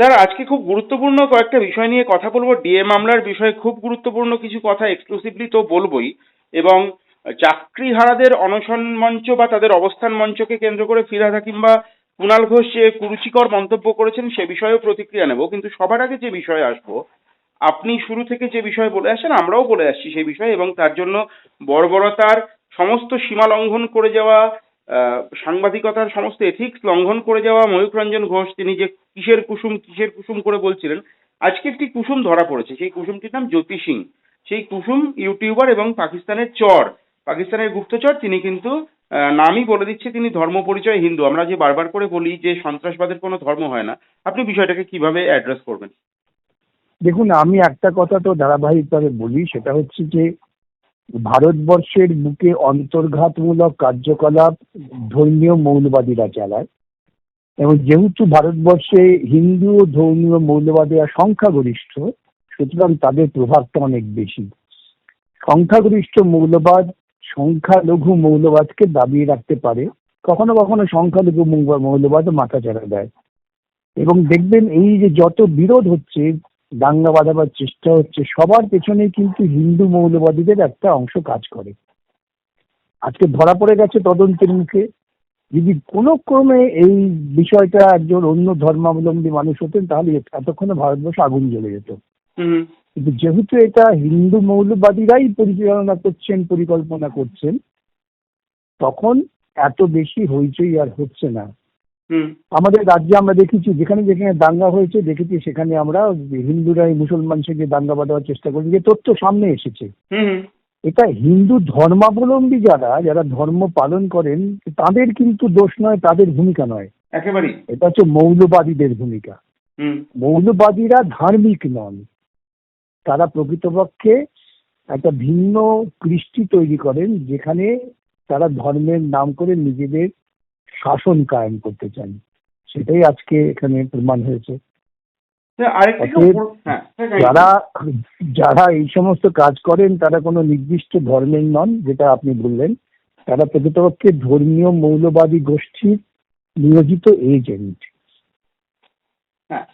Sir, আজকে খুব গুরুত্বপূর্ণ কয়েকটা বিষয় নিয়ে কথা বলব। ডিএ মামলার বিষয়ে খুব গুরুত্বপূর্ণ কিছু কথা এক্সক্লুসিভলি তো বলবোই এবং চাকরিহারাদের অনশন মঞ্চ বা তাদের অবস্থান মঞ্চকে কেন্দ্র করে ফিরহাদ হাকিম বা কুণাল ঘোষ যে কুরুচিকর মন্তব্য করেছেন সে বিষয়েও প্রতিক্রিয়া নেব। কিন্তু সবার আগে যে বিষয়ে আসব, আপনি শুরু থেকে যে বিষয়ে বলে আসেন, আমরাও বলে আসছি সেই বিষয়ে এবং তার জন্য বর্বরতার সমস্ত সীমা লঙ্ঘন করে যাওয়া সাংবাদিকতার সমস্ত এথিক্স লঙ্ঘন করে যাওয়া ময়ূক রঞ্জন ঘোষ, তিনি যে কিসের কুসুম কিসের কুসুম করে বলছিলেন, আজকে একটি কুসুম ধরা পড়েছে। সেই কুসুমটির নাম জ্যোতি সিং। সেই কুসুম ইউটিউবার এবং পাকিস্তানের চর। পাকিস্তানের গুপ্তচর, তিনি কিন্তু নামই বলে দিচ্ছে তিনি ধর্ম পরিচয় হিন্দু। আমরা যে বারবার করে বলি যে সন্ত্রাসবাদের কোনো ধর্ম হয় না, আপনি বিষয়টাকে কীভাবে অ্যাড্রেস করবেন? দেখুন, আমি একটা কথা তো ধারাবাহিকভাবে বলি, সেটা হচ্ছে যে ভারতবর্ষের বুকে অন্তর্ঘাতমূলক কার্যকলাপ ধর্মীয় মৌলবাদীরা চালায় এবং যেহেতু ভারতবর্ষে হিন্দু ও ধর্মীয় মৌলবাদীরা সংখ্যাগরিষ্ঠ, সুতরাং তাদের প্রভাবটা অনেক বেশি। সংখ্যাগরিষ্ঠ মৌলবাদ সংখ্যালঘু মৌলবাদকে দাবিয়ে রাখতে পারে, কখনো কখনো সংখ্যালঘু মৌলবাদ মাথা চাড়া দেয়। এবং দেখবেন এই যে যত বিরোধ হচ্ছে দাঙ্গা বাঁধাবার চেষ্টা হচ্ছে সবার পেছনে কিন্তু হিন্দু মৌলবাদীদের একটা অংশ কাজ করে। আজকে ধরা পড়ে গেছে তদন্তের মুখে। যদি কোনো ক্রমে এই বিষয়টা একজন অন্য ধর্মাবলম্বী মানুষ হতেন তাহলে এতক্ষণে ভারতবর্ষ আগুন জ্বলে যেত। হুম। কিন্তু যেহেতু এটা হিন্দু মৌলবাদীরাই পরিচালনা করছেন পরিকল্পনা করছেন তখন এত বেশি হইচই আর হচ্ছে না। আমাদের রাজ্যে আমরা দেখেছি যেখানে যেখানে দাঙ্গা হয়েছে দেখেছি সেখানে আমরা হিন্দুরাই মুসলমান থেকে দাঙ্গা বাঁধাবার চেষ্টা করছি। যে তথ্য সামনে এসেছে। এটা হিন্দু ধর্মাবলম্বী যারা যারা ধর্ম পালন করেন তাদের কিন্তু দোষ নয় তাদের ভূমিকা নয়। একেবারেই। এটা হচ্ছে মৌলবাদীদের ভূমিকা। হুম। মৌলবাদীরা ধার্মিক নন। তারা প্রকৃতপক্ষে একটা ভিন্ন কৃষ্টি তৈরি করেন যেখানে তারা ধর্মের নাম করে নিজেদের শাসন কায়েম করতে চান সেটাই আজকে এখানে প্রমাণ হয়েছে। বল- হ্যাঁ স্যার, যারা যারা এই সমস্ত কাজ করেন তারা কোনো নির্দিষ্ট ধর্মের নন যেটা আপনি বললেন। তারা প্রকৃতপক্ষে ধর্মীয় মৌলবাদী গোষ্ঠীর নিয়োজিত এজেন্ট হ্যাঁ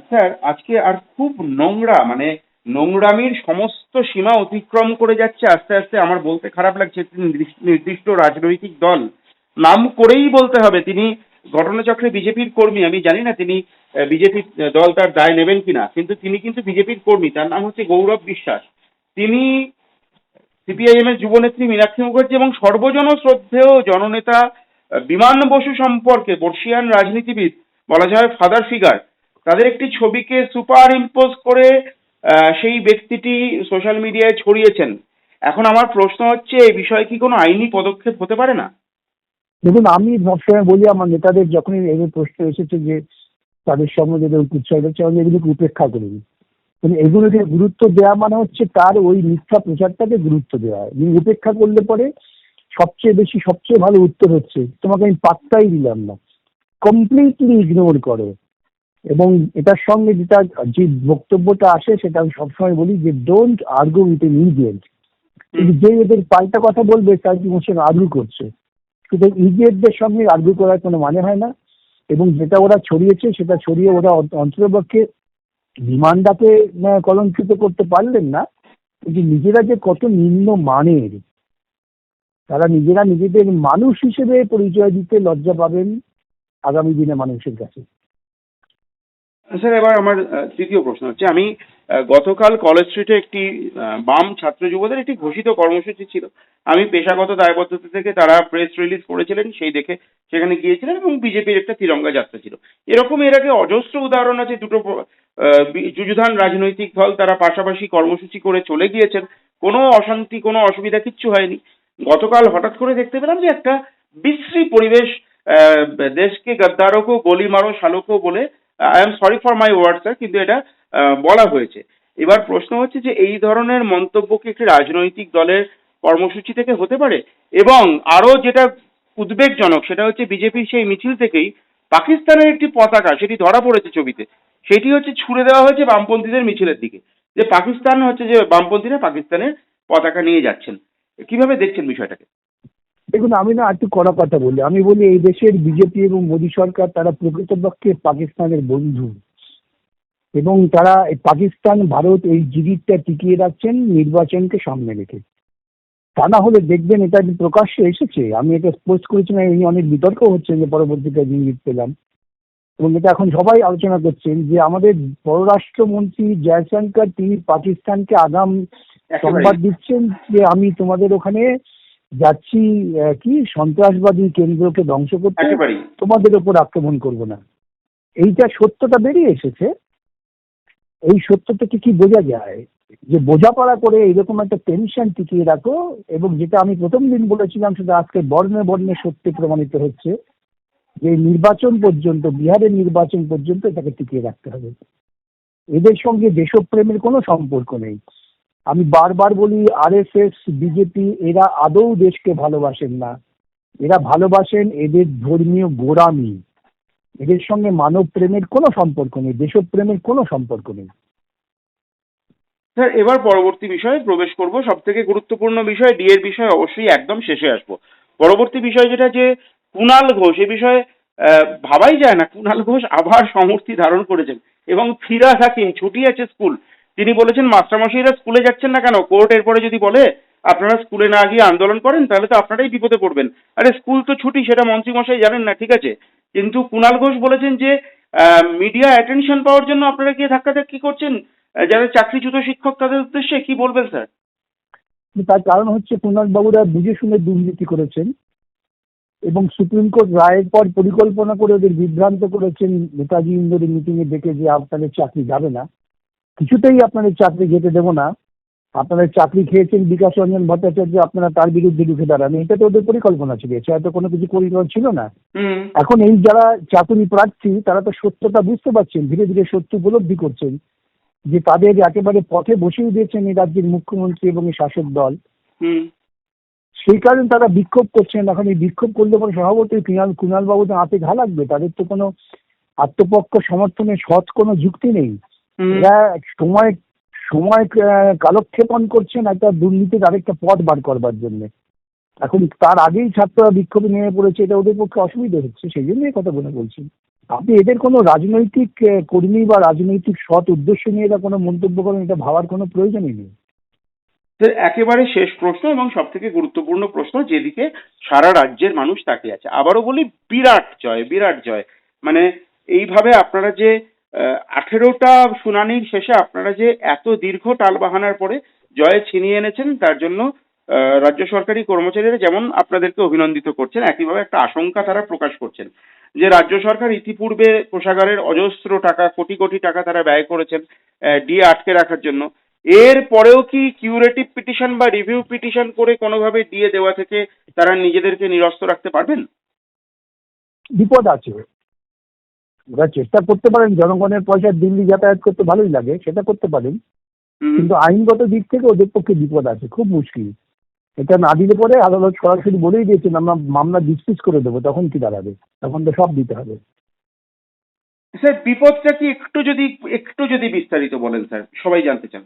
স্যার আজকে আর খুব নোংরা মানে নোংরামির সমস্ত সীমা অতিক্রম করে যাচ্ছে আস্তে আস্তে। আমার বলতে খারাপ লাগছে একটি নির্দিষ্ট রাজনৈতিক দল নাম করেই বলতে হবে, তিনি ঘটনাচক্রে বিজেপির কর্মী, আমি জানি না তিনি বিজেপি দল তার দায় নেবেন কিনা, কিন্তু তিনি কিন্তু বিজেপির কর্মী, তার নাম হচ্ছে গৌরব বিশ্বাস। তিনি সিপিআইএম এর যুবনেত্রী মীনাক্ষী মুখার্জি এবং সর্বজন শ্রদ্ধেয় জননেতা বিমান বসু সম্পর্কে বর্ষিয়ান রাজনীতিবিদ, বলা যায় ফাদার ফিগার। তাদের একটি ছবিকে সুপার ইম্পোজ করে সেই ব্যক্তিটি সোশ্যাল মিডিয়ায় ছড়িয়েছেন। এখন আমার প্রশ্ন হচ্ছে এই বিষয়ে কি কোনো আইনি পদক্ষেপ হতে পারে না? দেখুন আমি সবসময় বলি আমার নেতাদের যখনই এই প্রশ্ন এসেছে যে তাদের সঙ্গে যেগুলো উৎসাহিত হচ্ছে আমি এগুলোকে উপেক্ষা করি। মানে এগুলোকে গুরুত্ব দেওয়া মানে হচ্ছে তার ওই মিথ্যা প্রচারটাকে গুরুত্ব দেওয়া। তুমি উপেক্ষা করলে পরে সবচেয়ে বেশি সবচেয়ে ভালো উত্তর হচ্ছে তোমাকে আমি পাত্তাই দিলাম না। কমপ্লিটলি ইগনোর করো। এবং এটার সঙ্গে যেটা যে বক্তব্যটা আসে সেটা আমি সবসময় বলি যে ডোন্ট আর্গু উইথ এন ইডিয়েন্ট যে এদের পাল্টা কথা বলবে তার কি সঙ্গে আর্গু করছে। সুতরাং ইডিয়েটদের সঙ্গে আর্গু করার কোনো মানে হয় না। এবং যেটা ওরা ছড়িয়েছে, সেটা ছড়িয়ে ওরা অন্তরপক্ষে বিমানটাকে কলঙ্কিত করতে পারলেন না। কিন্তু নিজেরা যে কত নিম্ন মানের, তারা নিজেরা নিজেদের মানুষ হিসেবে পরিচয় দিতে লজ্জা পাবেন আগামী দিনে মানুষের কাছে। স্যার, এবার আমার তৃতীয় প্রশ্ন হচ্ছে, আমি গতকাল কলেজ স্ট্রিটে একটি বাম ছাত্র যুবদের একটি ঘোষিত কর্মসূচি ছিল। আমি পেশাগত দায়বদ্ধতা থেকে তারা প্রেস রিলিজ করেছিলেন, সেই দেখে সেখানে গিয়েছিলেন এবং বিজেপির একটা তিরঙ্গা যাত্রা ছিল। এরকম এর আগে অজস্র উদাহরণ আছে, দুটো যুযুধান রাজনৈতিক দল তারা পাশাপাশি কর্মসূচি করে চলে গিয়েছেন। কোনো অশান্তি, কোনো অসুবিধা কিচ্ছু হয়নি। গতকাল হঠাৎ করে দেখতে পেলাম যে একটা বিশ্রী পরিবেশ দেশকে গদ্দারকও, গলি মারো, শালকও বলে I am sorry for my word sir কিন্তু এটা বলা হয়েছে। এবার প্রশ্ন হচ্ছে যে এই ধরনের মন্তব্য কি একটি রাজনৈতিক দলের কর্মসূচি থেকে হতে পারে? এবং আরও যেটা উদ্বেগজনক, সেটা হচ্ছে বিজেপির সেই মিছিল থেকেই পাকিস্তানের একটি পতাকা, সেটি ধরা পড়েছে ছবিতে, সেটি হচ্ছে ছুড়ে দেওয়া হয়েছে বামপন্থীদের মিছিলের দিকে। যে পাকিস্তান হচ্ছে যে বামপন্থীরা পাকিস্তানের পতাকা নিয়ে যাচ্ছেন। কীভাবে দেখছেন বিষয়টাকে? দেখুন আমি না একটু কড়া কথা বলি। আমি বলি এই দেশের বিজেপি এবং মোদী সরকার তারা প্রকৃতপক্ষে পাকিস্তানের বন্ধু। এবং তারা পাকিস্তান ভারত এই জিগিরটা টিকিয়ে রাখছেন নির্বাচনকে সামনে রেখে। তা না হলে দেখবেন এটা প্রকাশ্যে এসেছে। আমি এটা পোস্ট করেছিলাম এই নিয়ে অনেক বিতর্ক হচ্ছে যে পরবর্তীতে ইঙ্গিত পেলাম। এবং এটা এখন সবাই আলোচনা করছেন যে আমাদের পররাষ্ট্রমন্ত্রী জয়শঙ্কর তিনি পাকিস্তানকে আগাম সংবাদ দিচ্ছেন যে আমি তোমাদের ওখানে যাচ্ছি কি সন্ত্রাসবাদী কেন্দ্রকে ধ্বংস করতে তোমাদের ওপর আক্রমণ করব না। এইটা সত্যটা বেরিয়ে এসেছে। এই সত্য থেকে কি বোঝা যায়? যে বোঝাপড়া করে এরকম একটা টেনশন টিকিয়ে রাখো এবং যেটা আমি প্রথম দিন বলেছিলাম সেটা আজকে বর্ণে বর্ণে সত্যি প্রমাণিত হচ্ছে। যে নির্বাচন পর্যন্ত বিহারের নির্বাচন পর্যন্ত এটাকে টিকিয়ে রাখতে হবে। এদের সঙ্গে দেশপ্রেমের কোনো সম্পর্ক নেই। আমি বারবার বলি আরএসএস বিজেপি এরা আদৌ দেশকে ভালোবাসেন না। এরা ভালোবাসেন এদের ধর্মীয় গোড়ামি। এদের সঙ্গে মানব প্রেমের কোনো সম্পর্ক নেই, দেশপ্রেমের কোনো সম্পর্ক নেই। স্যার, এবার পরবর্তী বিষয়ে প্রবেশ করব। সব থেকে গুরুত্বপূর্ণ বিষয় ডি এর বিষয়ে অবশ্যই একদম শেষে আসব। পরবর্তী বিষয় যেটা যে কুণাল ঘোষ, এ বিষয়ে ভাবাই যায় না। কুণাল ঘোষ আবার সমর্থি ধারণ করেছেন এবং ফিরাজ হাকিম ছুটি আছে স্কুল। তিনি বলেছেন, মাস্টারমশাইরা স্কুলে যাচ্ছেন না কেন? কোর্ট এরপরে যদি বলে, আপনারা স্কুলে না গিয়ে আন্দোলন করেন, তাহলে তো আপনারাই বিপদে পড়বেন। আরে, স্কুল তো ছুটি, সেটা মন্ত্রীমশাই জানেন না, ঠিক আছে? কিন্তু কুণাল ঘোষ বলেছেন যে মিডিয়া অ্যাটেনশন পাওয়ার জন্য আপনারা গিয়ে ধাক্কাধাক্কি করছেন। যারা চাকরিচ্যুত শিক্ষক, তাদের উদ্দেশ্যে কি বলবেন, স্যার? তার কারণ হচ্ছে কুণাল বাবুরা বুঝে শুনে দুর্নীতি করেছেন এবং সুপ্রিম কোর্ট রায়ের পর পরিকল্পনা করে ওদের বিভ্রান্ত করেছেন। নেতাজি ইন্দোরের মিটিংয়ে ডেকে যে, আপনাদের চাকরি যাবে না। কিছুতেই আপনাদের চাকরি যেতে দেবো না। আপনাদের চাকরি খেয়েছেন বিকাশ রঞ্জন ভট্টাচার্য আপনারা তার বিরুদ্ধে রুখে দাঁড়ান। এটা তো ওদের পরিকল্পনা ছিল এছাড়া তো কোনো কিছু পরিকল্পনা ছিল না। এখন এই যারা চাকরি প্রার্থী তারা তো সত্যতা বুঝতে পারছেন ধীরে ধীরে সত্য উপলব্ধি করছেন যে তাদের একেবারে পথে বসিয়ে দিয়েছেন এই রাজ্যের মুখ্যমন্ত্রী এবং এই শাসক দল। হুম। সেই কারণে তারা বিক্ষোভ করছেন। এখন এই বিক্ষোভ করলে পরে স্বভাবতই কুণাল কুণাল বাবু তো হাতে ঘা লাগবে। তাদের তো কোনো আত্মপক্ষ সমর্থনে সৎ কোনো যুক্তি নেই। এরা সময় সময় কালক্ষেপণ করছেন একটা দুর্নীতির আরেকটা পথ বার করবার জন্য। এখন তার আগেই ছাত্ররা বিক্ষোভে নেমে পড়েছে এটা ওদের পক্ষে অসুবিধা হচ্ছে সেই জন্য এই কথা বলে বলছি। আপনি এদের কোনো রাজনৈতিক কর্মী বা রাজনৈতিক সৎ উদ্দেশ্য নিয়ে এরা কোনো মন্তব্য করেন এটা ভাবার কোনো প্রয়োজনই নেই। স্যার একেবারে শেষ প্রশ্ন এবং সব থেকে গুরুত্বপূর্ণ প্রশ্ন যেদিকে সারা রাজ্যের মানুষ তাকিয়ে আছে। আবারও বলি বিরাট জয় বিরাট জয়। মানে এইভাবে আপনারা যে আঠেরোটা শুনানির শেষে আপনারা যে এত দীর্ঘ টালবাহানার পরে জয় ছিনিয়ে এনেছেন, তার জন্য রাজ্য সরকারি কর্মচারীরা যেমন আপনাদেরকে অভিনন্দিত করছেন, একইভাবে একটা আশঙ্কা তারা প্রকাশ করছেন যে রাজ্য সরকার ইতিপূর্বে কোষাগারের অজস্র টাকা, কোটি কোটি টাকা তারা ব্যয় করেছেন ডিএ আটকে রাখার জন্য। এর পরেও কি কিউরেটিভ পিটিশন বা রিভিউ পিটিশন করে কোনোভাবে দিয়ে দেওয়া থেকে তারা নিজেদেরকে নিরস্ত রাখতে পারবেন? বিপদ আছে। ওরা চেষ্টা করতে পারেন জনগণের পয়সা দিল্লি যাতায়াত করতে ভালোই লাগে সেটা করতে পারেন। কিন্তু আইনগত দিক থেকে ওদের পক্ষে বিপদ আছে খুব মুশকিল। এটা না দিলে পরে আদালত সরাসরি বলেই দিয়েছেন আমরা মামলা ডিসমিস করে দেবো তখন কি দাঁড়াবে? তখন তো সব দিতে হবে। স্যার বিপদটা কি একটু যদি একটু যদি বিস্তারিত বলেন স্যার সবাই জানতে চান।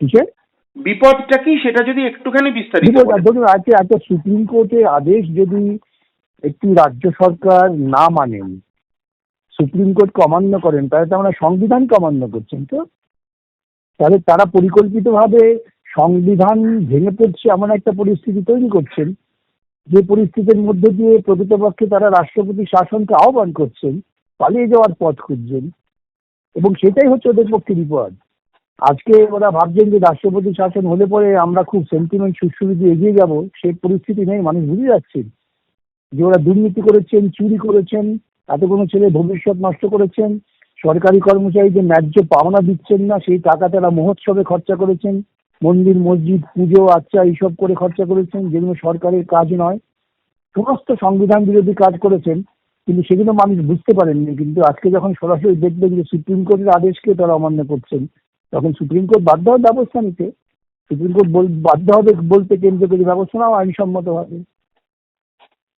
কিসের বিপদটা কি সেটা যদি একটুখানি বিস্তারিত ধরুন আজকে একটা সুপ্রিম কোর্টের আদেশ যদি একটি রাজ্য সরকার না মানেন সুপ্রিম কোর্টকে অমান্য করেন, তাহলে তো আমরা সংবিধানকে অমান্য করছেন তো? তাহলে তারা পরিকল্পিতভাবে সংবিধান ভেঙে পড়ছে এমন একটা পরিস্থিতি তৈরি করছেন, যে পরিস্থিতির মধ্যে দিয়ে প্রকৃতপক্ষে তারা রাষ্ট্রপতি শাসনকে আহ্বান করছেন, পালিয়ে যাওয়ার পথ খুঁজছেন, এবং সেটাই হচ্ছে ওদের পক্ষে বিপদ। আজকে ওরা ভাবছেন যে রাষ্ট্রপতি শাসন হলে পরে আমরা খুব সেন্টিমেন্ট সুশ্রুতি দিয়ে এগিয়ে যাব সেই পরিস্থিতি নেই, মানুষ বুঝে যাচ্ছেন যে ওরা দুর্নীতি করেছেন, চুরি করেছেন এত কোনো ছেলে ভবিষ্যৎ নষ্ট করেছেন? সরকারি কর্মচারীদের ন্যায্য পাওনা দিচ্ছেন না, সেই টাকা তারা মহোৎসবে খরচা করেছেন? মন্দির, মসজিদ, পুজো আচ্ছা এইসব করে খরচা করেছেন, যেগুলো সরকারের কাজ নয়। সমস্ত সংবিধান বিরোধী কাজ করেছেন, কিন্তু সেগুলো মানুষ বুঝতে পারেননি। কিন্তু আজকে যখন সরাসরি দেখবেন যে সুপ্রিম কোর্টের আদেশকে তারা অমান্য করছেন, তখন সুপ্রিম কোর্ট বাধ্য হবে ব্যবস্থা নিতে। সুপ্রিম কোর্ট বাধ্য হবে বলতে কেন্দ্রকে যে ব্যবস্থা নাও আইনসম্মতভাবে।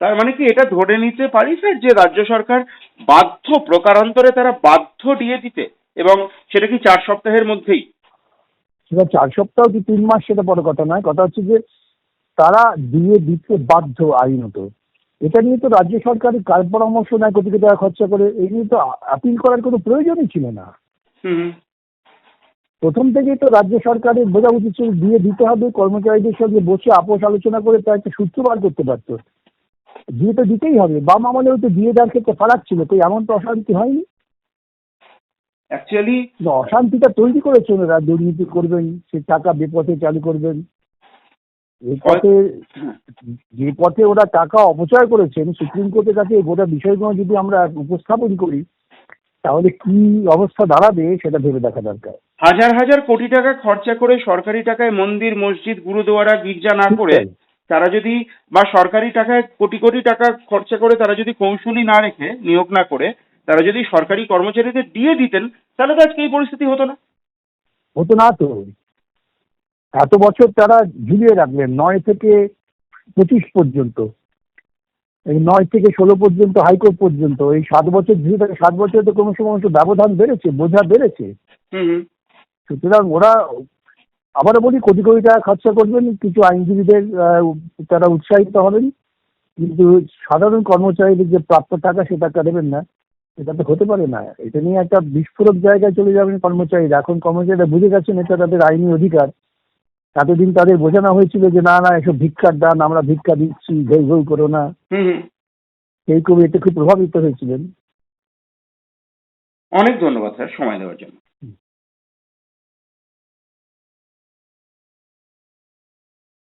তার মানে কি এটা ধরে নিতে পারি স্যার যে রাজ্য সরকার বাধ্য প্রকারান্তরে তারা বাধ্য দিয়ে দিতে? এবং সেটা কি চার সপ্তাহের মধ্যেই? সেটা চার সপ্তাহ কি তিন মাস সেটা বড় কথা নয়। কথা হচ্ছে যে তারা দিয়ে দিতে বাধ্য আইনত। এটা নিয়ে তো রাজ্য সরকারের কার পরামর্শ নেয় কোটি কোটি টাকা খরচা করে। এই নিয়ে তো আপিল করার কোনো প্রয়োজনই ছিল না। প্রথম থেকেই তো রাজ্য সরকারের বোঝা উচিত ছিল দিয়ে দিতে হবে। কর্মচারীদের সঙ্গে বসে আপোষ আলোচনা করে তার একটা সূত্র বার করতে পারতো। দিয়ে তো দিতেই হবে। বাম আমলেও তো দিয়ে দেওয়ার ক্ষেত্রে ফারাক ছিল তো এমন তো অশান্তি হয়নি? অ্যাকচুয়ালি অশান্তিটা তৈরি করেছে ওনারা দুর্নীতি করবেন সে টাকা বেপথে চালু করবেন। এই পথে যে পথে ওরা টাকা অপচয় করেছেন সুপ্রিম কোর্টের কাছে গোটা বিষয়গুলো যদি আমরা উপস্থাপন করি তাহলে কি অবস্থা দাঁড়াবে সেটা ভেবে দেখা দরকার। হাজার হাজার কোটি টাকা খরচা করে সরকারি টাকায় মন্দির মসজিদ গুরুদুয়ারা গির্জা না করে তারা যদি বা সরকারি টাকায় কোটি কোটি টাকা খরচা করে তারা যদি কৌশলী না রেখে নিয়োগ না করে তারা যদি সরকারি কর্মচারীদের দিয়ে দিতেন তাহলে তো আজকে এই পরিস্থিতি হতো না। হতো না তো। এত বছর তারা ঝুলিয়ে রাখলেন নয় থেকে পঁচিশ পর্যন্ত। এই নয় থেকে ষোলো পর্যন্ত হাইকোর্ট পর্যন্ত এই সাত বছর ঝুলিয়ে থাকে সাত বছরে তো ক্রমশ ক্রমশ ব্যবধান বেড়েছে বোঝা বেড়েছে। সুতরাং ওরা আবারও বলি কোটি কোটি টাকা খরচা করবেন কিছু আইনজীবীদের তারা উৎসাহিত হবেন কিন্তু সাধারণ কর্মচারীদের যে প্রাপ্য টাকা সে টাকা দেবেন না এটা তো হতে পারে না। এটা নিয়ে একটা বিস্ফোরক জায়গায় চলে যাবেন কর্মচারীরা। এখন কর্মচারীরা বুঝে গেছেন এটা তাদের আইনি অধিকার। এতদিন তাদের বোঝানো হয়েছিল যে না না এসব ভিক্ষার দান আমরা ভিক্ষা দিচ্ছি ঘেউ ঘেউ করো না। এই কবি এতে খুব প্রভাবিত হয়েছিলেন। অনেক ধন্যবাদ স্যার। সময় দেওয়ার জন্য।